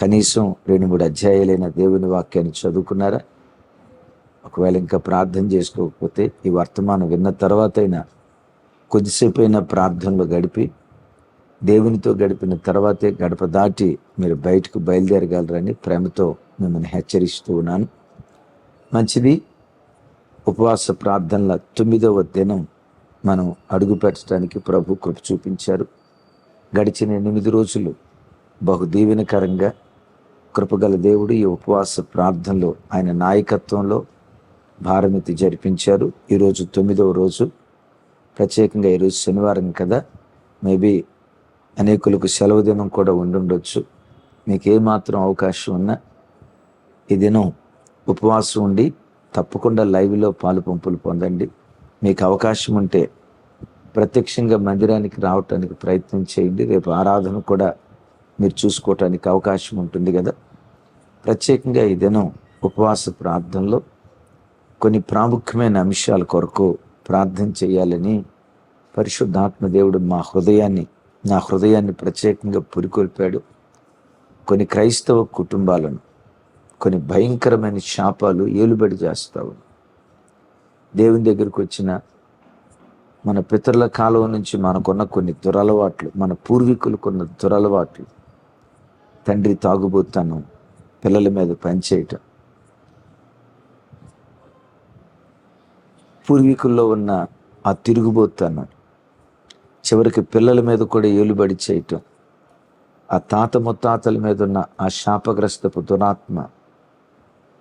కనీసం రెండు మూడు అధ్యాయాలైన దేవుని వాక్యాన్ని చదువుకున్నారా? ఒకవేళ ఇంకా ప్రార్థన చేసుకోకపోతే ఈ వర్తమానం విన్న తర్వాత అయినా కొద్దిసేపు అయినా ప్రార్థనలో గడిపి దేవునితో గడిపిన తర్వాతే గడప దాటి మీరు బయటకు బయలుదేరగలరని ప్రేమతో మిమ్మల్ని హెచ్చరిస్తూ ఉన్నాను. మంచిది ఉపవాస ప్రార్థనల తొమ్మిదవ దినం మనం అడుగుపెట్టడానికి ప్రభు కృప చూపించారు. గడిచిన ఎనిమిది రోజులు బహు దీవెనకరంగా కృపగల దేవుడు ఈ ఉపవాస ప్రార్థనలో ఆయన నాయకత్వంలో భారమితి జరిపించారు. ఈరోజు తొమ్మిదవ రోజు. ప్రత్యేకంగా ఈరోజు శనివారం కదా. మేబీ అనేకులకు సెలవు దినం కూడా ఉండుండొచ్చు. మీకు ఏమాత్రం అవకాశం ఉన్నా ఈ దినం ఉపవాసం ఉండి తప్పకుండా లైవ్లో పాలు పంపులు పొందండి. మీకు అవకాశం ఉంటే ప్రత్యక్షంగా మందిరానికి రావటానికి ప్రయత్నం చేయండి. రేపు ఆరాధన కూడా మీరు చూసుకోవటానికి అవకాశం ఉంటుంది కదా. ప్రత్యేకంగా ఈ దినం ఉపవాస ప్రార్థనలో కొన్ని ప్రాముఖ్యమైన అంశాల కొరకు ప్రార్థన చేయాలని పరిశుద్ధాత్మ దేవుడు మా హృదయాన్ని నా హృదయాన్ని ప్రత్యేకంగా పురికొల్పాడు. కొన్ని క్రైస్తవ కుటుంబాలను కొన్ని భయంకరమైన శాపాలు ఏలుబడి చేస్తావు దేవుని దగ్గరికి వచ్చిన మన పితరుల కాలం నుంచి మనకున్న కొన్ని దురలవాట్లు మన పూర్వీకులకున్న దురలవాట్లు తండ్రి తాగుబోతాను పిల్లల మీద పనిచేయటం. పూర్వీకుల్లో ఉన్న ఆ తిరుగుబోతాను చివరికి పిల్లల మీద కూడా ఏలుబడి చేయటం. ఆ తాత ముత్తాతల మీద ఉన్న ఆ శాపగ్రస్తపు దురాత్మ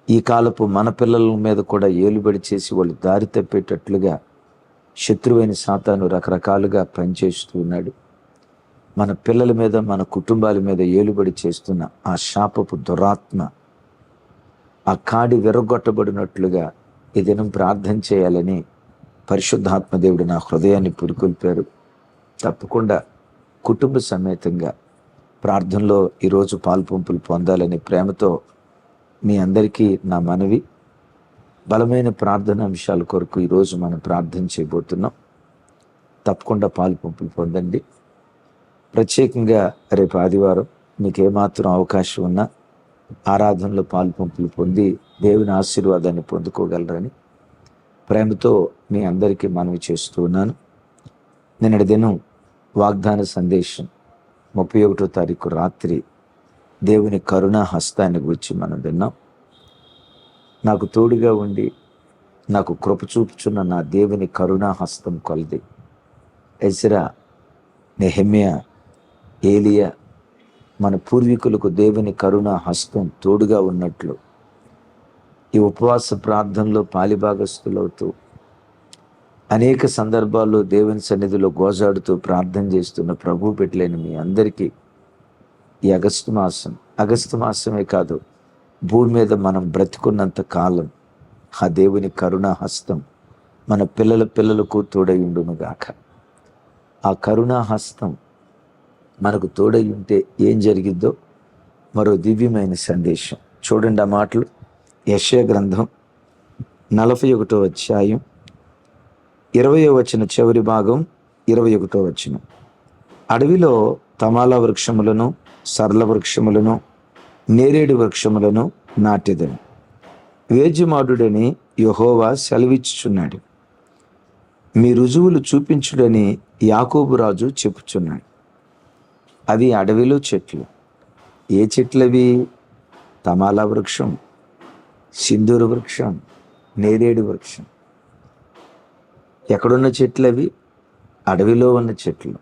ఈ కాలపు మన పిల్లల మీద కూడా ఏలుబడి చేసి వాళ్ళు దారి తప్పేటట్లుగా శత్రువైన సాతాను రకరకాలుగా పనిచేస్తూ ఉన్నాడు. మన పిల్లల మీద మన కుటుంబాల మీద ఏలుబడి చేస్తున్న ఆ శాపపు దురాత్మ ఆ కాడి విరగొట్టబడినట్లుగా ఈ దినం ప్రార్థన చేయాలని పరిశుద్ధాత్మ దేవుడు నా హృదయాన్ని పురికొల్పారు. తప్పకుండా కుటుంబ సమేతంగా ప్రార్థనలో ఈరోజు పాల్పంపులు పొందాలని ప్రేమతో మీ అందరికీ నా మనవి. బలమైన ప్రార్థన అంశాల కొరకు ఈరోజు మనం ప్రార్థన చేయబోతున్నాం. తప్పకుండా పాలుపంపులు పొందండి. ప్రత్యేకంగా రేపు ఆదివారం మీకు ఏమాత్రం అవకాశం ఉన్నా ఆరాధనలో పాల్పంపులు పొంది దేవుని ఆశీర్వాదాన్ని పొందుకోగలరని ప్రేమతో మీ అందరికీ మనవి చేస్తూ ఉన్నాను. నిన్నటి దినం వాగ్దాన సందేశం ముప్పై ఒకటో తారీఖు రాత్రి దేవుని కరుణా హస్తాన్ని గురించి మనం విన్నాం. నాకు తోడుగా ఉండి నాకు కృప చూపుచున్న నా దేవుని కరుణా హస్తం కొలది. ఎసిరా నెహమ్యా ఏలియా మన పూర్వీకులకు దేవుని కరుణ హస్తం తోడుగా ఉన్నట్లు. ఈ ఉపవాస ప్రార్థనలో పాలిభాగస్తులవుతూ అనేక సందర్భాల్లో దేవుని సన్నిధిలో గోజాడుతూ ప్రార్థన చేస్తున్న ప్రభు పెట్టలేని మీ అందరికీ ఈ అగస్టు మాసం అగస్టు మాసమే కాదు భూమి మీద మనం బ్రతికున్నంత కాలం ఆ దేవుని కరుణ హస్తం మన పిల్లల పిల్లలకు తోడయుండునుగాక ఆ కరుణా హస్తం మనకు తోడై ఉంటే ఏం జరిగిద్దో మరో దివ్యమైన సందేశం. చూడండి ఆ మాటలు. యశయ గ్రంథం నలభై ఒకటో అధ్యాయం ఇరవయో వచ్చిన చివరి భాగం ఇరవై ఒకటో వచ్చిన అడవిలో తమాల వృక్షములను సరళ వృక్షములను నేరేడు వృక్షములను నాటెదను. వేజమాడుడని యహోవా సెలవిచ్చుచున్నాడు. మీ రుజువులు చూపించుడని యాకోబురాజు చెప్పుచున్నాడు. అవి అడవిలో చెట్లు. ఏ చెట్లు అవి తమాల వృక్షం సింధూర వృక్షం నేరేడు వృక్షం. ఎక్కడున్న చెట్లు అవి అడవిలో ఉన్న చెట్లు.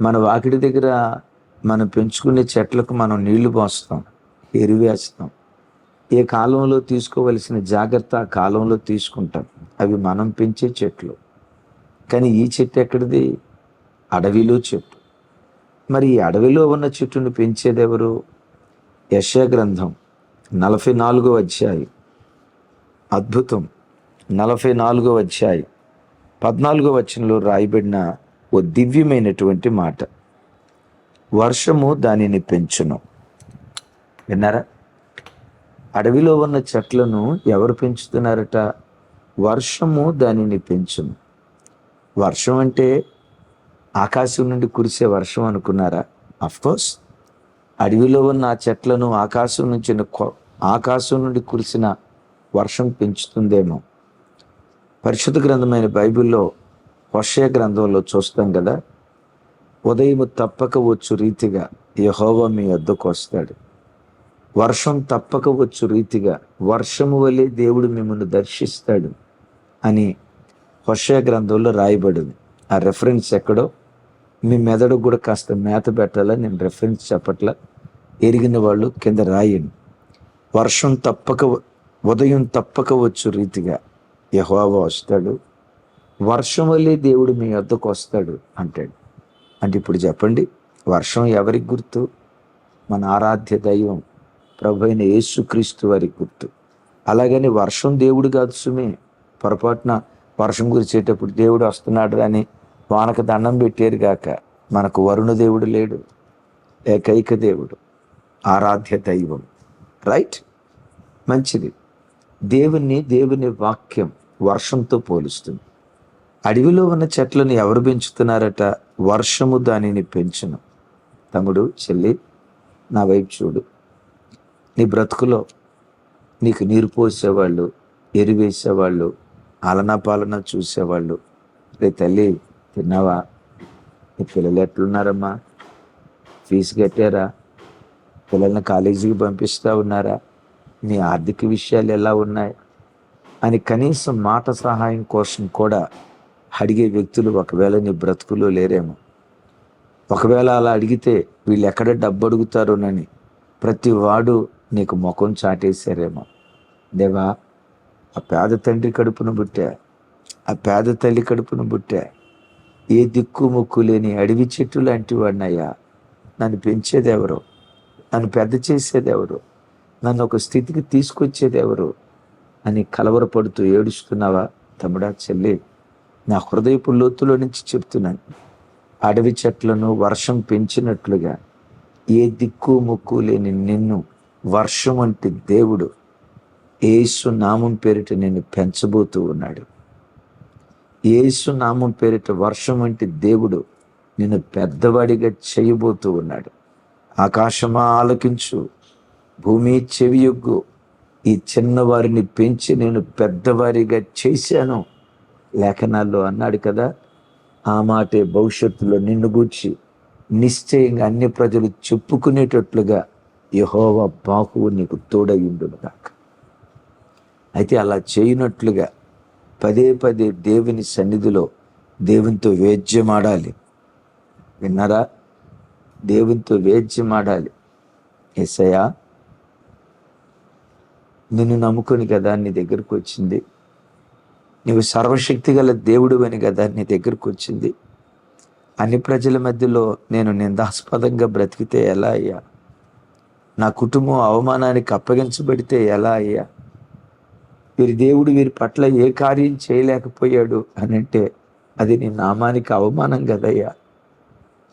మన వాకిడి దగ్గర మనం పెంచుకునే చెట్లకు మనం నీళ్ళు పోస్తాం ఎరువేస్తాం ఏ కాలంలో తీసుకోవలసిన జాగ్రత్త ఆ కాలంలో తీసుకుంటాం. అవి మనం పెంచే చెట్లు. కానీ ఈ చెట్టు ఎక్కడిది? అడవిలో చెట్టు. మరి ఈ అడవిలో ఉన్న చెట్టును పెంచేదెవరు? యశ గ్రంథం నలభై నాలుగో అధ్యాయం. అద్భుతం. నలభై నాలుగో అధ్యాయం. పద్నాలుగో వచనంలో రాయబడిన ఓ దివ్యమైనటువంటి మాట. వర్షము దానిని పెంచును. విన్నారా? అడవిలో ఉన్న చెట్లను ఎవరు పెంచుతున్నారట? వర్షము దానిని పెంచును. వర్షం అంటే ఆకాశం నుండి కురిసే వర్షం అనుకున్నారా? కోర్స్ అడవిలో ఉన్న ఆ చెట్లను ఆకాశం నుంచి కొ- ఆకాశం నుండి కురిసిన వర్షం పెంచుతుందేమో. పరిశుద్ధ గ్రంథమైన బైబిల్లో వర్షయ గ్రంథంలో చూస్తాం కదా? ఉదయం తప్పక వచ్చు రీతిగా యహోవ మీ వద్దకు వస్తాడు. వర్షం తప్పక వచ్చు రీతిగా వర్షము వలె దేవుడు మిమ్మల్ని దర్శిస్తాడు అని హొషయ గ్రంథంలో రాయబడింది. ఆ రెఫరెన్స్ ఎక్కడో మీ మెదడు కూడా కాస్త మేత పెట్టాలా? నేను రెఫరెన్స్ చెప్పట్లా. ఎరిగిన వాళ్ళు కింద రాయండి. వర్షం తప్పక ఉదయం తప్పక వచ్చు రీతిగా. యహోవా వస్తాడు. వర్షం వల్లే దేవుడు మీ వద్దకు వస్తాడు అంటాడు. అంటే ఇప్పుడు చెప్పండి వర్షం ఎవరికి గుర్తు? మన ఆరాధ్య దైవం ప్రభు అయిన యేసుక్రీస్తు వారికి గుర్తు. అలాగని వర్షం దేవుడు కాదు సుమే. పొరపాటున వర్షం గురిచేటప్పుడు దేవుడు వస్తున్నాడు అని వానకు దండం పెట్టారు గాక మనకు వరుణ దేవుడు లేడు ఏకైక దేవుడు ఆరాధ్య దైవం. రైట్ మంచిది. దేవుని దేవుని వాక్యం వర్షంతో పోలుస్తుంది. అడవిలో ఉన్న చెట్లను ఎవరు పెంచుతున్నారట? వర్షము దానిని పెంచును. తమ్ముడు చెల్లి నా వైపు చూడు. నీ బ్రతుకులో నీకు నీరు పోసేవాళ్ళు ఎరువేసేవాళ్ళు ఆలనా పాలన చూసేవాళ్ళు. రే తల్లి తిన్నావా? నీ పిల్లలు ఎట్లున్నారమ్మా? ఫీజు కట్టారా? పిల్లల్ని కాలేజీకి పంపిస్తూ ఉన్నారా? నీ ఆర్థిక విషయాలు ఎలా ఉన్నాయి? అని కనీసం మాట సహాయం కోసం కూడా అడిగే వ్యక్తులు ఒకవేళ నీ బ్రతుకులో లేరేమో. ఒకవేళ అలా అడిగితే వీళ్ళు ఎక్కడ డబ్బు అడుగుతారోనని ప్రతి వాడు నీకు ముఖం చాటేశారేమో. దేవా ఆ పేద తండ్రి కడుపును బుట్టా ఆ పేద తల్లి కడుపును పుట్టా. ఏ దిక్కుముక్కు లేని అడవి చెట్టు లాంటి వాడినయ్యా. నన్ను పెంచేది నన్ను పెద్ద చేసేది నన్ను ఒక స్థితికి తీసుకొచ్చేది ఎవరు అని కలవరపడుతూ ఏడుస్తున్నావా తమ్ముడా చెల్లి? నా హృదయపు లోతులో నుంచి చెప్తున్నాను. అడవి చెట్లను వర్షం పెంచినట్లుగా. ఏ దిక్కు ముక్కు లేని నిన్ను వర్షం వంటి దేవుడు. ఏసు నామం పేరిట నిన్ను పెంచబోతూ ఉన్నాడు. ఏసు నామం పేరిట వర్షం వంటి దేవుడు నిన్ను పెద్దవాడిగా చేయబోతూ ఉన్నాడు. ఆకాశమా ఆలకించు భూమి చెవియొగ్గు ఈ చిన్నవారిని పెంచి నేను పెద్దవారిగా చేశాను. లేఖనాల్లో అన్నాడు కదా ఆ మాటే భవిష్యత్తులో నిన్ను గూర్చి నిశ్చయంగా అన్ని ప్రజలు చెప్పుకునేటట్లుగా యహోవ బాహువు నీకు తోడయ్యుండును కాక అయితే అలా చేయనట్లుగా పదే పదే దేవుని సన్నిధిలో దేవునితో వేద్యమాడాలి. విన్నారా? దేవునితో వేద్యమాడాలి. ఎసయా నిన్ను నమ్ముకొని కదా నీ దగ్గరకు వచ్చింది. నీవు సర్వశక్తి గల దేవుడు అని కదా నీ దగ్గరకు వచ్చింది. అన్ని ప్రజల మధ్యలో నేను నిందాస్పదంగా బ్రతికితే ఎలా అయ్యా? నా కుటుంబం అవమానానికి అప్పగించబడితే ఎలా అయ్యా? వీరి దేవుడు వీరి పట్ల ఏ కార్యం చేయలేకపోయాడు అని అంటే అది నీ నామానికి అవమానం కదయ్యా.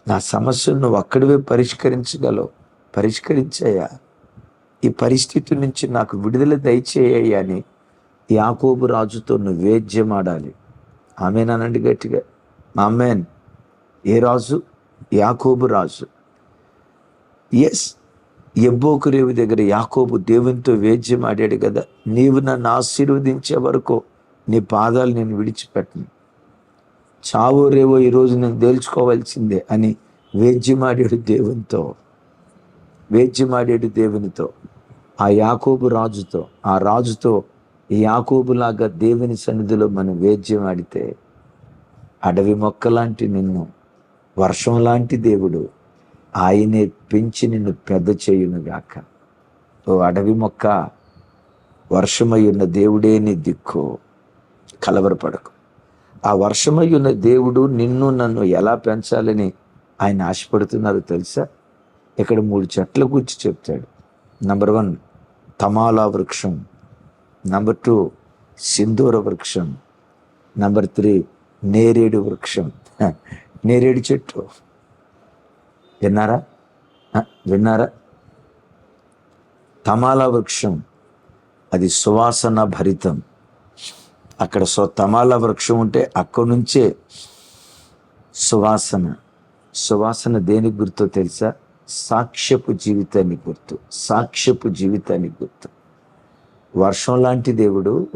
నా సమస్యను నువ్వు అక్కడివే పరిష్కరించగలవు. పరిష్కరించాయా ఈ పరిస్థితి నుంచి నాకు విడుదల దయచేయ్యా అని యాకోబు రాజుతో నువ్వేద్యమాడాలి ఆమెనానండి గట్టిగా. ఆమెన్. ఏ రాజు? యాకోబు రాజు. ఎస్ ఎబ్బోకు రేవు దగ్గర యాకోబు దేవునితో వేద్యం ఆడాడు కదా నీవు నన్ను ఆశీర్వదించే వరకు నీ పాదాలు నేను విడిచిపెట్టను. చావో రేవో ఈరోజు నేను తేల్చుకోవాల్సిందే అని వేద్యమాడాడు దేవునితో వేద్యమాడాడు దేవునితో ఆ యాకోబు రాజుతో ఆ రాజుతో ఈ యాకోబులాగా దేవుని సన్నిధిలో మనం వేద్యం ఆడితే అడవి మొక్క లాంటి నిన్ను వర్షం లాంటి దేవుడు ఆయనే పెంచి నిన్ను పెద్ద చేయునుగాక. ఓ అడవి మొక్క వర్షమై ఉన్న దేవుడే నీ దిక్కు. కలవరపడకు. ఆ వర్షమై ఉన్న దేవుడు నిన్ను నన్ను ఎలా పెంచాలని ఆయన ఆశపడుతున్నారో తెలుసా? ఇక్కడ మూడు చెట్ల గురించి చెప్తాడు. నంబర్ వన్ తమాలా వృక్షం. నంబర్ టూ సింధూర వృక్షం. నంబర్ త్రీ నేరేడు వృక్షం. నేరేడు చెట్టు. విన్నారా? విన్నారా? తమాలా వృక్షం అది సువాసన భరితం. అక్కడ సో తమాలా వృక్షం ఉంటే అక్కడి నుంచే సువాసన. సువాసన దేనికి గుర్తో తెలుసా? సాక్ష్యపు జీవితానికి గుర్తు సాక్ష్యపు జీవితానికి గుర్తు. వర్షం లాంటి దేవుడు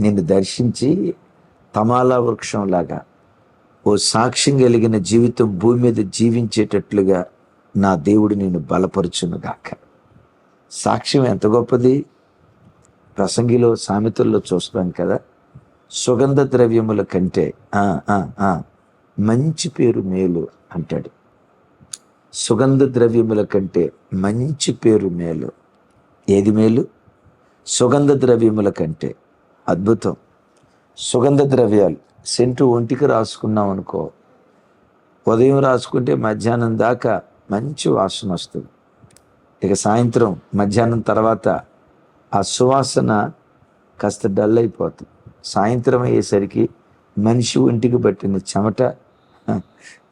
నిన్ను దర్శించి తమాలా వృక్షంలాగా ఓ సాక్ష్యం కలిగిన జీవితం భూమి మీద జీవించేటట్లుగా నా దేవుడు నేను బలపరుచునుగాక. సాక్ష్యం ఎంత గొప్పది? ప్రసంగిలో సామెతల్లో చూస్తాం కదా సుగంధ ద్రవ్యముల కంటే మంచి పేరు మేలు అంటాడు. సుగంధ ద్రవ్యముల కంటే మంచి పేరు మేలు. ఏది మేలు? సుగంధ ద్రవ్యముల కంటే. అద్భుతం. సుగంధ ద్రవ్యాలు సెంటు ఒంటికి రాసుకున్నాం అనుకో ఉదయం రాసుకుంటే మధ్యాహ్నం దాకా మంచి వాసన వస్తుంది. ఇక సాయంత్రం మధ్యాహ్నం తర్వాత ఆ సువాసన కాస్త డల్ అయిపోతుంది. సాయంత్రం అయ్యేసరికి మనిషి ఒంటికి పట్టిన చెమట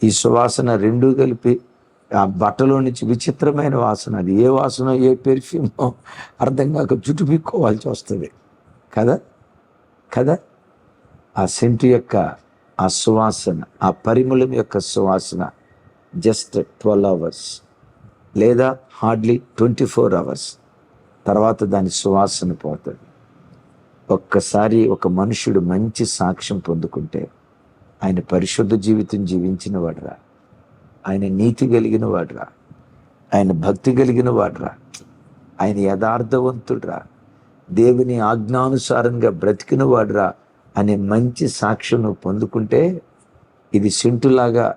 ఈ సువాసన రెండూ కలిపి ఆ బట్టలో నుంచి విచిత్రమైన వాసన అది ఏ వాసన ఏ పెర్ఫ్యూమో అర్థం కాక చుట్టుపిక్కోవాల్సి వస్తుంది. కదా? కదా? ఆ సెంటు యొక్క ఆ సువాసన ఆ పరిమళం యొక్క సువాసన జస్ట్ ట్వెల్వ్ అవర్స్ లేదా హార్డ్లీ ట్వంటీ ఫోర్ అవర్స్ తర్వాత దాని సువాసన పోతుంది. ఒక్కసారి ఒక మనుషుడు మంచి సాక్ష్యం పొందుకుంటే ఆయన పరిశుద్ధ జీవితం జీవించిన వాడురా. ఆయన నీతి కలిగిన వాడురా. ఆయన భక్తి కలిగిన వాడురా. ఆయన యథార్థవంతుడురా. దేవుని ఆజ్ఞానుసారంగా బ్రతికిన వాడురా. అనే మంచి సాక్ష్యం నువ్వు పొందుకుంటే ఇది సింటులాగా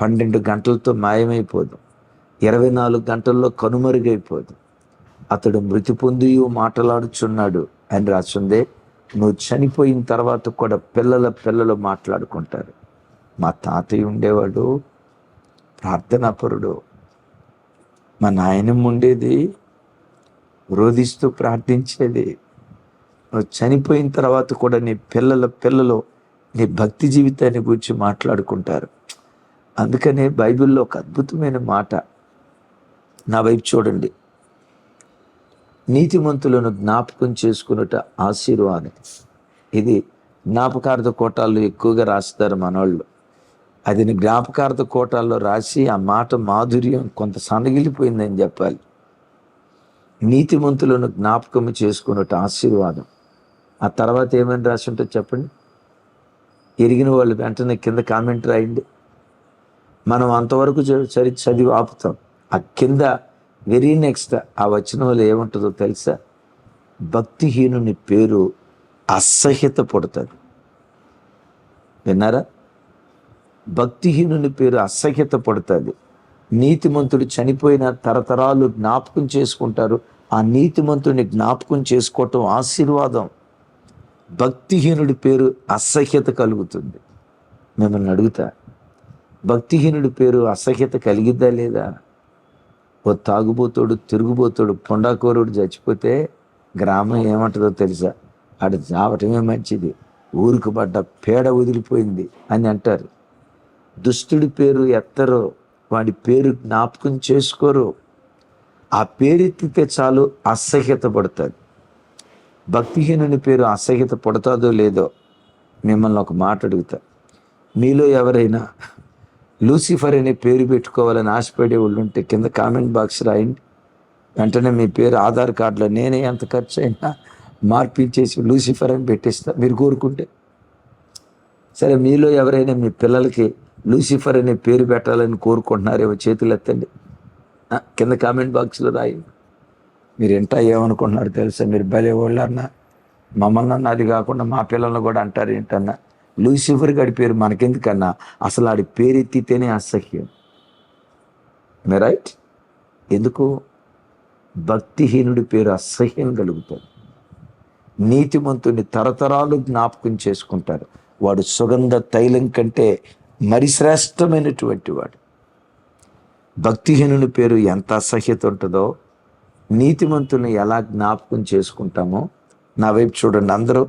పన్నెండు గంటలతో మాయమైపోదు. ఇరవై నాలుగు గంటల్లో కనుమరుగైపోదు. అతడు మృతి పొంది మాట్లాడుచున్నాడు అని రాసిందే నువ్వు చనిపోయిన తర్వాత కూడా పిల్లల పిల్లలు మాట్లాడుకుంటారు. మా తాతయ్య ఉండేవాడు ప్రార్థనాపరుడు. మా నాయనమ్మ ఉండేది రోధిస్తూ ప్రార్థించేది. నువ్వు చనిపోయిన తర్వాత కూడా నీ పిల్లల పిల్లలు నీ భక్తి జీవితాన్ని గురించి మాట్లాడుకుంటారు. అందుకనే బైబిల్లో ఒక అద్భుతమైన మాట నా వైపు చూడండి. నీతిమంతులను జ్ఞాపకం చేసుకున్నట ఆశీర్వాదం. ఇది జ్ఞాపకార్థ కోటాల్లో ఎక్కువగా రాస్తారు మనోళ్ళు. అది జ్ఞాపకార్థ కోటాల్లో రాసి ఆ మాట మాధుర్యం కొంత సన్నగిలిపోయిందని చెప్పాలి. నీతిమంతులను జ్ఞాపకం చేసుకున్నట్టు ఆశీర్వాదం. ఆ తర్వాత ఏమైనా రాసి ఉంటుందో చెప్పండి. ఎరిగిన వాళ్ళు వెంటనే కింద కామెంట్ రాయండి. మనం అంతవరకు చ- చరి చదివి ఆపుతాం. ఆ కింద వెరీ నెక్స్ట్ ఆ వచనంలో ఏముంటుందో తెలుసా? భక్తిహీనుని పేరు అసహ్యత పడుతుంది. విన్నారా? భక్తిహీనుని పేరు అసహ్యత పడుతుంది. నీతిమంతుడు చనిపోయిన తరతరాలు జ్ఞాపకం చేసుకుంటారు. ఆ నీతిమంతుడిని జ్ఞాపకం చేసుకోవటం ఆశీర్వాదం. భక్తిహీనుడి పేరు అసహ్యత కలుగుతుంది. మిమ్మల్ని అడుగుతా భక్తిహీనుడి పేరు అసహ్యత కలిగిద్దా లేదా? ఓ తాగుబోతోడు తిరుగుబోతోడు పొండాకోరుడు చచ్చిపోతే గ్రామం ఏమంటుందో తెలుసా? ఆడ చావటమే మంచిది. ఊరికి పడ్డ పేడ వదిలిపోయింది అని అంటారు. దుష్టుడి పేరు ఎత్తరో వాడి పేరు జ్ఞాపకం చేసుకోరు ఆ పేరు ఎత్తితే చాలు అసహ్యత పడుతుంది. భక్తిహీనుని పేరు అసహ్యత పడుతుందో లేదో మిమ్మల్ని ఒక మాట అడుగుతా. మీలో ఎవరైనా లూసిఫర్ అనే పేరు పెట్టుకోవాలని ఆశపడే వాళ్ళు ఉంటే కింద కామెంట్ బాక్స్ రాయండి. వెంటనే మీ పేరు ఆధార్ కార్డులో నేనే ఎంత ఖర్చు అయినా మార్పించేసి లూసిఫర్ అని పెట్టేస్తా. మీరు కోరుకుంటే. సరే మీలో ఎవరైనా మీ పిల్లలకి లూసిఫర్ అనే పేరు పెట్టాలని కోరుకుంటున్నారేమో చేతులు ఎత్తండి కింద కామెంట్ బాక్స్లో రాయండి. మీరు ఎంత ఏమనుకుంటున్నారు తెలుసా? మీరు భలే వాళ్ళన్నా మమ్మల్ని అన్న అది కాకుండా మా పిల్లల్ని కూడా అంటారు ఏంటన్నా? లూసిఫర్ గడి పేరు మనకెందుకన్నా? అసలు ఆడి పేరు ఎత్తితేనే అసహ్యం రైట్ ఎందుకు? భక్తిహీనుడి పేరు అసహ్యం కలుగుతుంది. నీతిమంతుని తరతరాలు జ్ఞాపకం చేసుకుంటారు. వాడు సుగంధ తైలం కంటే మరి శ్రేష్టమైనటువంటి వాడు. భక్తిహీనుని పేరు ఎంత అసహ్యత ఉంటుందో నీతిమంతుల్ని ఎలా జ్ఞాపకం చేసుకుంటామో నా వైపు చూడండి అందరూ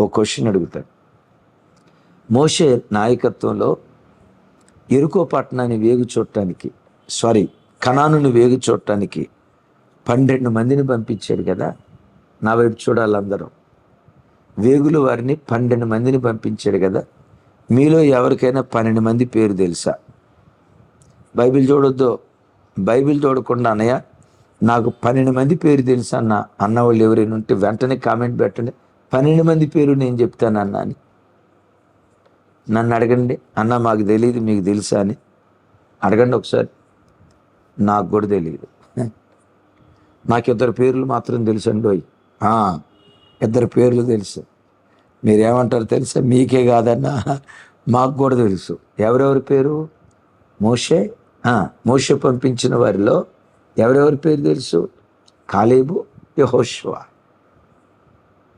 ఓ క్వశ్చన్ అడుగుతారు. మోషే నాయకత్వంలో ఎరుకో పట్టణాన్ని వేగు చూడటానికి సారీ కణానుని వేగు చూడటానికి పన్నెండు మందిని పంపించాడు కదా నా వైపు చూడాలి అందరూ. వేగులు వారిని పన్నెండు మందిని పంపించాడు కదా మీలో ఎవరికైనా పన్నెండు మంది పేరు తెలుసా? బైబిల్ చూడొద్దు బైబిల్ చూడకుండా అన్నయ్య నాకు పన్నెండు మంది పేరు తెలుసు అన్న అన్న వాళ్ళు ఎవరైనా ఉంటే వెంటనే కామెంట్ పెట్టండి. పన్నెండు మంది పేరు నేను చెప్తాను అన్న అని. నన్ను అడగండి. అన్న మాకు తెలియదు మీకు తెలుసా అని. అడగండి ఒకసారి. నాకు కూడా తెలియదు నాకు ఇద్దరు పేర్లు మాత్రం తెలుసండి ఇద్దరు పేర్లు తెలుసు. మీరేమంటారు తెలుసా? మీకే కాదన్నా. మాకు కూడా తెలుసు. ఎవరెవరి పేరు? మోషే? మోషే పంపించిన వారిలో ఎవరెవరి పేరు తెలుసు? కాలేబు యహోష్వా.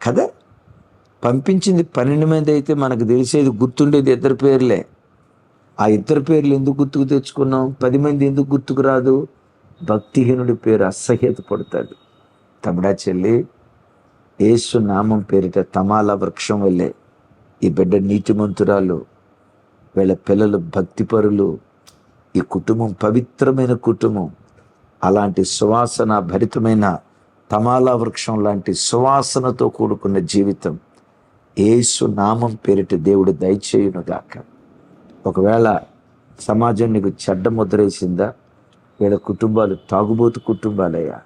కదా? పంపించింది పన్నెండు మంది అయితే మనకు తెలిసేది గుర్తుండేది ఇద్దరు పేర్లే. ఆ ఇద్దరు పేర్లు ఎందుకు గుర్తుకు తెచ్చుకున్నాం? పది మంది ఎందుకు గుర్తుకు రాదు? భక్తిహీనుడి పేరు అసహ్యత పడుతుంది. తమిడా చెల్లి యేసు నామం పేరిట తమాల వృక్షం వల్లే ఈ బిడ్డ నీతిమంతురాలు వీళ్ళ పిల్లలు భక్తిపరులు ఈ కుటుంబం పవిత్రమైన కుటుంబం. అలాంటి సువాసన భరితమైన తమాలా వృక్షం లాంటి సువాసనతో కూడుకున్న జీవితం ఏసు నామం పేరిట దేవుడు దయచేయునుగాక. ఒకవేళ సమాజం నీకు చెడ్డ ముద్రేసిందా వీళ్ళ కుటుంబాలు తాగుబోతు కుటుంబాలయ్యా.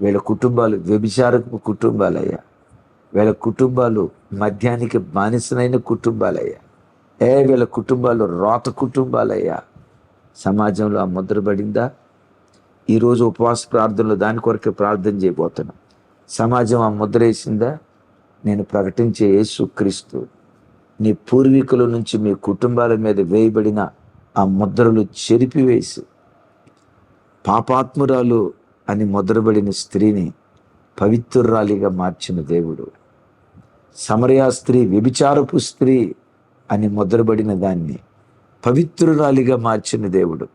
వీళ్ళ కుటుంబాలు వ్యభిచారపు కుటుంబాలయ్యా. వీళ్ళ కుటుంబాలు మద్యానికి బానిసనైన కుటుంబాలయ్యా. ఏ వీళ్ళ కుటుంబాలు రోత కుటుంబాలయ్యా. సమాజంలో ఆ ముద్రపడిందా ఈరోజు ఉపవాస ప్రార్థనలు దాని కొరకే ప్రార్థన చేయబోతున్నాం. సమాజం ఆ ముద్ర వేసిందా? నేను ప్రకటించే యేసుక్రీస్తు నీ పూర్వీకుల నుంచి మీ కుటుంబాల మీద వేయబడిన ఆ ముద్రలు చెరిపివేసి పాపాత్మురాలు అని ముద్రబడిన స్త్రీని పవిత్రురాలిగా మార్చిన దేవుడు సమరయా స్త్రీ వ్యభిచారపు స్త్రీ అని ముద్రబడిన దాన్ని పవిత్రురాలిగా మార్చిన దేవుడు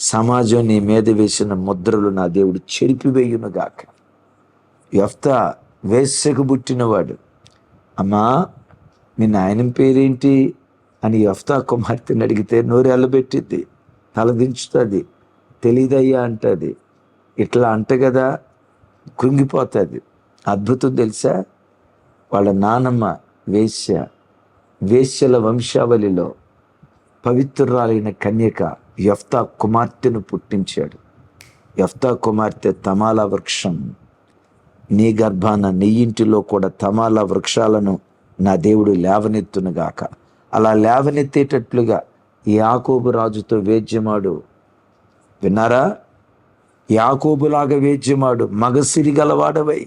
సమాజం నీ మీద వేసిన ముద్రలు నా దేవుడు చెరిపివేయునుగాక. యొఫ్త వేశ్యకు పుట్టినవాడు. అమ్మా మీ నాయన పేరేంటి? అని యఫ్తా కుమార్తెని అడిగితే నోరు ఎల్లబెట్టిద్ది తలదించుతుంది తెలీదయ్యా అంటది. ఇట్లా అంట కదా కృంగిపోతుంది. అద్భుతం తెలుసా? వాళ్ళ నానమ్మ వేశ్య వేశ్యల వంశావళిలో పవిత్రురాలైన కన్యక యఫ్తా కుమార్తెను పుట్టించాడు. యఫ్తా కుమార్తె తమాలా వృక్షం. నీ గర్భాన నీ ఇంటిలో కూడా తమాలా వృక్షాలను నా దేవుడు లేవనెత్తునుగాక అలా లేవనెత్తేటట్లుగా యాకోబు రాజుతో వేద్యమాడు. విన్నారా? యాకోబులాగా వేద్యమాడు మగసిరి గలవాడవై.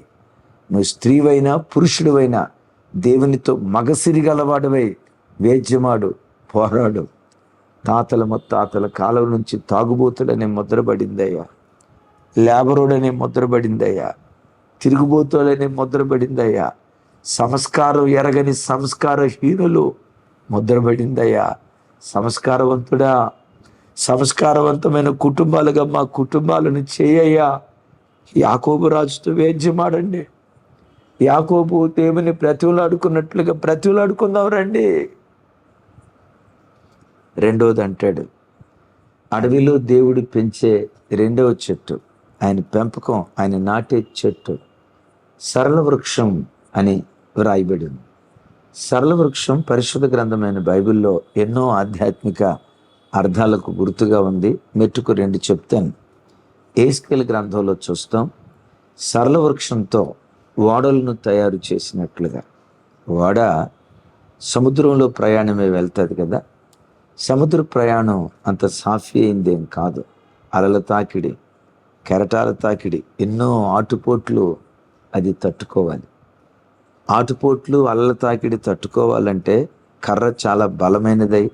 నువ్వు స్త్రీవైనా పురుషుడివైనా దేవునితో మగసిరి గలవాడవై వేద్యమాడు పోరాడు. తాతల ముత్తాతల కాలం నుంచి తాగుబోతుడనే ముద్రపడిందయ్యా. లేబరుడనే ముద్రపడిందయ్యా. తిరుగుబోతులనే ముద్రపడిందయ్యా. సంస్కారం ఎరగని సంస్కారహీనులు ముద్రపడిందయ్యా. సంస్కారవంతుడా సంస్కారవంతమైన కుటుంబాలుగా మా కుటుంబాలను చేయయ్యా. యాకోబు రాజుతో వేద్యమాడండి. యాకోబు దేవుని ప్రతివులాడుకున్నట్లుగా ప్రతివులాడుకుందాం రండి. రెండవది అంటాడు అడవిలో దేవుడు పెంచే రెండవ చెట్టు ఆయన పెంపకం ఆయన నాటే చెట్టు సరళ వృక్షం అని వ్రాయబడి ఉంది సరళ వృక్షం పరిశుద్ధ గ్రంథమైన బైబిల్లో ఎన్నో ఆధ్యాత్మిక అర్థాలకు గుర్తుగా ఉంది. మెట్టుకు రెండు చెప్తాను. ఏస్కేల్ గ్రంథంలో చూస్తాం సరళ వృక్షంతో ఓడలను తయారు చేసినట్లుగా. ఓడ సముద్రంలో ప్రయాణమే వెళ్తుంది కదా సముద్ర ప్రయాణం అంత సాఫీ అయిందేం కాదు. అలల తాకిడి కెరటాల తాకిడి ఎన్నో ఆటుపోట్లు అది తట్టుకోవాలి. ఆటుపోట్లు అలల తాకిడి తట్టుకోవాలంటే కర్ర చాలా బలమైనదై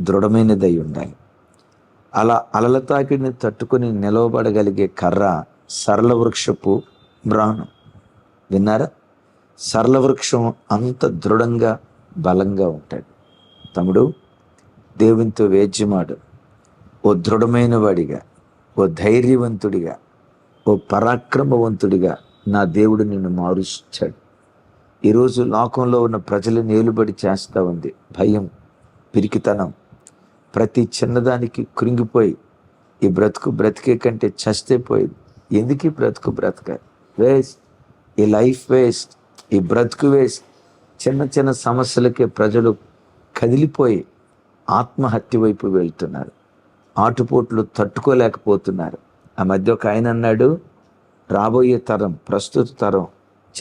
దృఢమైనదై ఉండాలి. అలా అలల తాకిడిని తట్టుకొని నిలవబడగలిగే కర్ర సరళ వృక్షపు బ్రాణం విన్నారా? సరళ వృక్షం అంత దృఢంగా బలంగా ఉంటాడు. తమ్ముడు దేవునితో వేద్యమాడు ఓ దృఢమైన వాడిగా ఓ ధైర్యవంతుడిగా ఓ పరాక్రమవంతుడిగా నా దేవుడు నిన్ను మారుస్తాడు. ఈరోజు లోకంలో ఉన్న ప్రజలు నేలుబడి చేస్తూ ఉంది. భయం పిరికితనం ప్రతి చిన్నదానికి కృంగిపోయి ఈ బ్రతుకు బ్రతికే కంటే చస్తే పోయింది. ఎందుకు ఈ బ్రతుకు బ్రతక? వేస్ట్ ఈ లైఫ్ వేస్ట్ ఈ బ్రతుకు వేస్ట్ చిన్న చిన్న సమస్యలకే ప్రజలు కదిలిపోయి ఆత్మహత్య వైపు వెళ్తున్నారు. ఆటుపోట్లు తట్టుకోలేకపోతున్నారు. ఆ మధ్య ఒక ఆయన అన్నాడు రాబోయే తరం ప్రస్తుత తరం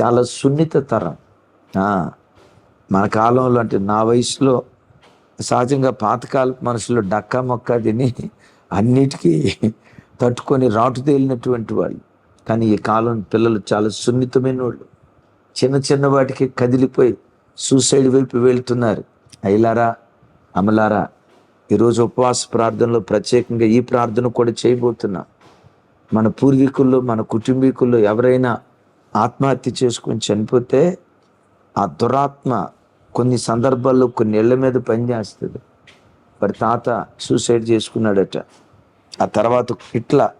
చాలా సున్నిత తరం. మన కాలంలో అంటే నా వయసులో సహజంగా పాతకాల మనుషులు డక్కా మొక్క తిని అన్నిటికీ తట్టుకొని రాటు తేలినటువంటి వాళ్ళు. కానీ ఈ కాలం పిల్లలు చాలా సున్నితమైన వాళ్ళు. చిన్న చిన్న వాటికి కదిలిపోయి సూసైడ్ వైపు వెళ్తున్నారు. అయిలారా అమలారా ఈరోజు ఉపవాస ప్రార్థనలో ప్రత్యేకంగా ఈ ప్రార్థన కూడా చేయబోతున్నాం. మన పూర్వీకుల్లో మన కుటుంబీకుల్లో ఎవరైనా ఆత్మహత్య చేసుకొని చనిపోతే ఆ దురాత్మ కొన్ని సందర్భాల్లో కొన్ని ఇళ్ళ మీద పనిచేస్తుంది వారి తాత సూసైడ్ చేసుకున్నాడట. ఆ తర్వాత ఇట్లా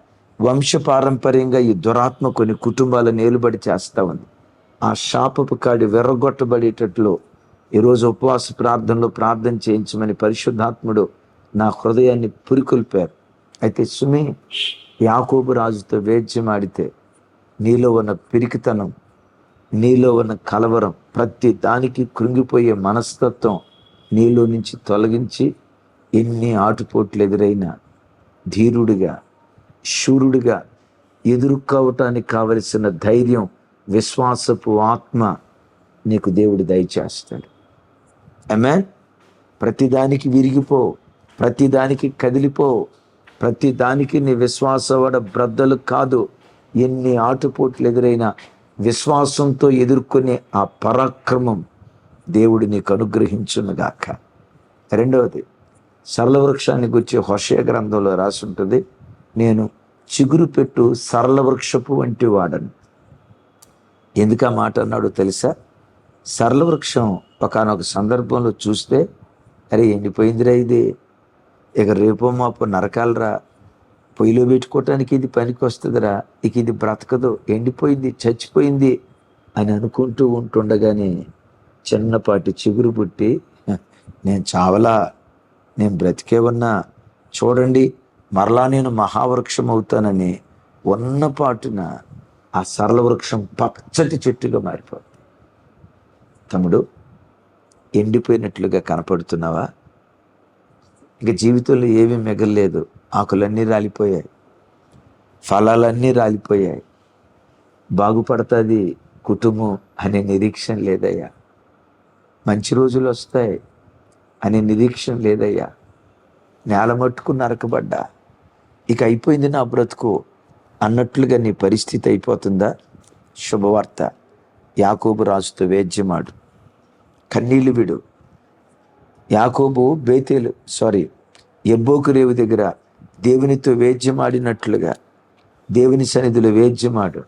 వంశపారంపర్యంగా ఈ దురాత్మ కొన్ని కుటుంబాలను ఏలుబడి చేస్తూ ఉంది. ఆ శాపపు కాడి వెర్రగొట్టబడేటట్లు ఈరోజు ఉపవాస ప్రార్థనలో ప్రార్థన చేయించమని పరిశుద్ధాత్ముడు నా హృదయాన్ని పురికొల్పారు. అయితే సుమి యాకోబు రాజుతో వేద్యమాడితే నీలో ఉన్న పిరికితనం నీలో ఉన్న కలవరం ప్రతి దానికి కృంగిపోయే మనస్తత్వం నీలో నుంచి తొలగించి ఎన్ని ఆటుపోట్లు ఎదురైనా ధీరుడిగా శూరుడిగా ఎదుర్కోవటానికి కావలసిన ధైర్యం విశ్వాసపు ఆత్మ నీకు దేవుడు దయచేస్తాడు. అమెన్ ప్రతిదానికి విరిగిపో ప్రతిదానికి కదిలిపో ప్రతిదానికి నీ విశ్వాసవాడ బ్రద్దలు కాదు. ఎన్ని ఆటుపోట్లు ఎదురైనా విశ్వాసంతో ఎదుర్కొనే ఆ పరాక్రమం దేవుడు నీకు అనుగ్రహించునుగాక రెండవది సరళ వృక్షాన్ని గురించి హోషయ గ్రంథంలో రాసి ఉంటుంది నేను చిగురు పెట్టు సరళ వృక్షపు వంటి వాడను. ఎందుకు ఆ మాట అన్నాడో తెలుసా? సరళ వృక్షం ఒకనొక సందర్భంలో చూస్తే అరే ఎండిపోయిందిరా ఇది. ఇక రేపో మాపు నరకాలరా. పొయ్యిలో పెట్టుకోవటానికి ఇది పనికి వస్తుందిరా ఇక ఇది బ్రతకదు. ఎండిపోయింది చచ్చిపోయింది అని అనుకుంటూ ఉంటుండగానే చిన్నపాటి చిగురు పుట్టి నేను చావలా. నేను బ్రతికే ఉన్నా. చూడండి మరలా నేను మహావృక్షం అవుతానని ఉన్నపాటున ఆ సరళ వృక్షం పచ్చటి చెట్టుగా మారిపోతుంది తమ్ముడు ఎండిపోయినట్లుగా కనపడుతున్నావా? ఇక జీవితంలో ఏమీ మిగలలేదు. ఆకులన్నీ రాలిపోయాయి. ఫలాలన్నీ రాలిపోయాయి. బాగుపడుతుంది కుటుంబం అనే నిరీక్షణ లేదయ్యా. మంచి రోజులు వస్తాయి అనే నిరీక్షణ లేదయ్యా. నేల మట్టుకు నరకబడ్డా. ఇక అయిపోయింది నా బ్రతుకు అన్నట్లుగా నీ పరిస్థితి అయిపోతుందా? శుభవార్త. యాకోబు రాజుతో వేద్యమాడు. కన్నీళ్ళు విడు. యాకోబు బేతేలు సారీ ఎబ్బోకు రేవు దగ్గర దేవునితో వేద్యమాడినట్లుగా దేవుని సన్నిధిలో వేద్యమాడు.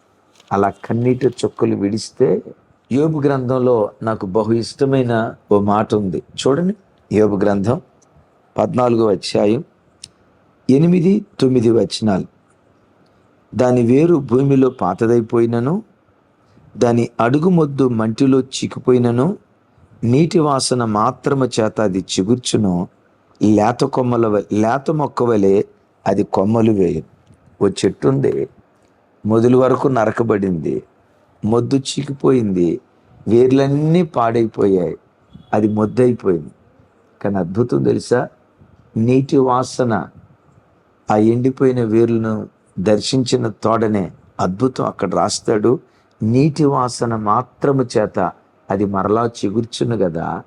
అలా కన్నీటి చుక్కలు విడిస్తే యోబు గ్రంథంలో నాకు బహు ఇష్టమైన ఓ మాట ఉంది. చూడండి యోబు గ్రంథం పద్నాలుగో అధ్యాయం ఎనిమిది తొమ్మిది వచనాలు. దాని వేరు భూమిలో పాతదైపోయినను దాని అడుగు మొద్దు మంటిలో చిక్కిపోయినను నీటి వాసన మాత్రము చేత అది చిగుర్చును లేత కొమ్మల వ- లేత మొక్క వలె అది కొమ్మలు వేయు ఓ చెట్టు ఉంది మొదలు వరకు నరకబడింది మొద్దు చీకిపోయింది వేర్లన్నీ పాడైపోయాయి అది మొద్దైపోయింది కానీ అద్భుతం తెలుసా? నీటి వాసన ఆ ఎండిపోయిన వేర్లను దర్శించిన తోడనే అద్భుతం అక్కడ రాస్తాడు. నీటి వాసన మాత్రము చేత అది మరలా చిగుర్చును కదా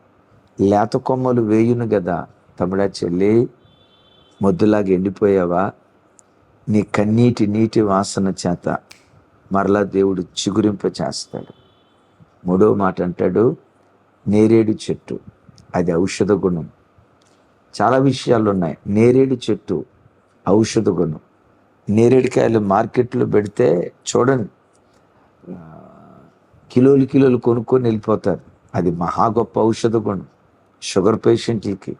లేత కొమ్మలు వేయును కదా తమిడా చెల్లి మొద్దులాగా ఎండిపోయావా? నీ కన్నీటి నీటి వాసన చేత మరలా దేవుడు చిగురింప చేస్తాడు. మూడో మాట అంటాడు నేరేడు చెట్టు అది ఔషధ గుణం. చాలా విషయాలు ఉన్నాయి నేరేడు చెట్టు ఔషధ గుణం. నేరేడుకాయలు మార్కెట్లో పెడితే చూడండి కిలోలు కిలోలు కొనుక్కొని వెళ్ళిపోతారు. అది మహా గొప్ప ఔషధ గుణం. షుగర్ పేషెంట్లకి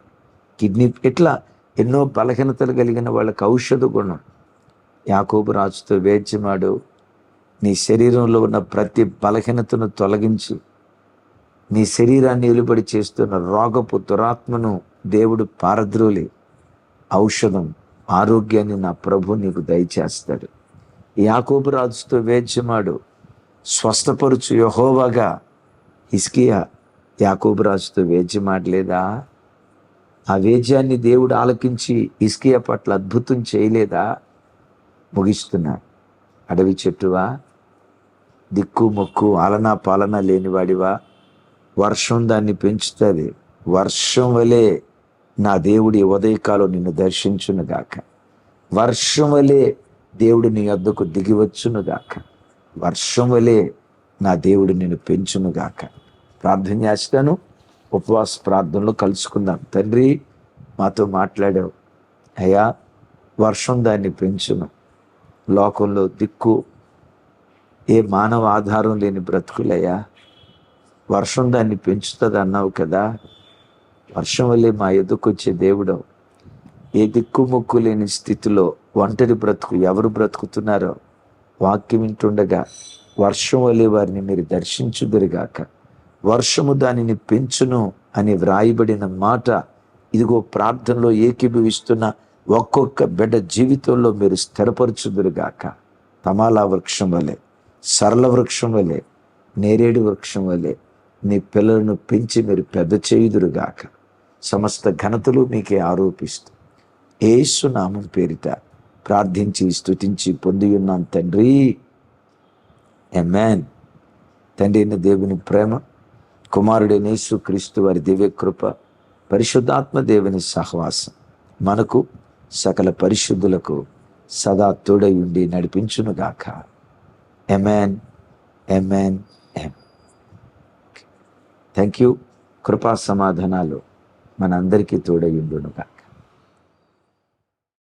కిడ్నీ ఇట్లా ఎన్నో బలహీనతలు కలిగిన వాళ్ళకి ఔషధ గుణం. యాకోబు రాజుతో వేద్యమాడు నీ శరీరంలో ఉన్న ప్రతి బలహీనతను తొలగించి. నీ శరీరాన్ని వెలుబడి చేస్తున్న రోగపు దురాత్మను దేవుడు పారద్రోలి. ఔషధం ఆరోగ్యాన్ని నా ప్రభు నీకు దయచేస్తాడు. యాకోబు రాజుతో వేద్యమాడు స్వస్థపరుచు యహోవాగా హిస్కియా యాకోబు రాజుతో వేద్యమాడలేదా ఆ వేద్యాన్ని దేవుడు ఆలకించి హిస్కియా పట్ల అద్భుతం చేయలేదా? ముగిస్తున్నా. అడవి చెట్టువా? దిక్కు మొక్కు ఆలనా పాలన లేనివాడివా? వర్షం దాన్ని పెంచుతుంది. వర్షం వలె నా దేవుడి ఉదయకాలం నిన్ను దర్శించునుగాక. వర్షం వలె దేవుడు నీ వద్దకు దిగివచ్చునుగాక వర్షం వలె నా దేవుడు నిన్ను పెంచునుగాక. ప్రార్థన చేస్తాను. ఉపవాస ప్రార్థనలో కలుసుకుందాం. తండ్రి మాతో మాట్లాడావు. అయ్యా వర్షం దాన్ని పెంచును. లోకంలో దిక్కు ఏ మానవ ఆధారం లేని బ్రతుకులయ్యా. వర్షం దాన్ని పెంచుతుంది అన్నావు కదా. వర్షం వల్లే మా ఎదుకొచ్చే దేవుడు ఏ దిక్కు ముక్కు లేని స్థితిలో ఒంటరి బ్రతుకు ఎవరు బ్రతుకుతున్నారో వాక్యం వింటుండగా వర్షం వలె వారిని మీరు దర్శించుదురుగాక. వర్షము దానిని పెంచును అని వ్రాయబడిన మాట ఇదిగో ప్రార్థనలో ఏకీభవిస్తున్న ఒక్కొక్క బిడ్డ జీవితంలో మీరు స్థిరపరచుదురుగాక. తమాలా వృక్షం వలె సరళ వృక్షం వలె నేరేడు వృక్షం వలె నీ పిల్లలను పెంచి మీరు పెద్ద చేయుదురుగాక. సమస్త ఘనతలు మీకే ఆరోపిస్తూ. ఏసునామం పేరిట ప్రార్థించి స్థుతించి పొంది ఉన్నాం తండ్రి. ఎమ్మాన్ తండ్రి అయిన దేవుని ప్రేమ కుమారుడైన యేసు క్రీస్తు వారి దివ్య కృప పరిశుద్ధాత్మ దేవుని సహవాసం మనకు సకల పరిశుద్ధులకు సదా తోడై ఉండి నడిపించునుగాక. ఎమెన్ ఎమెన్ ఎమ్ థ్యాంక్ యూ కృపా సమాధానాలు మనందరికీ తోడై ఉండునుగాక.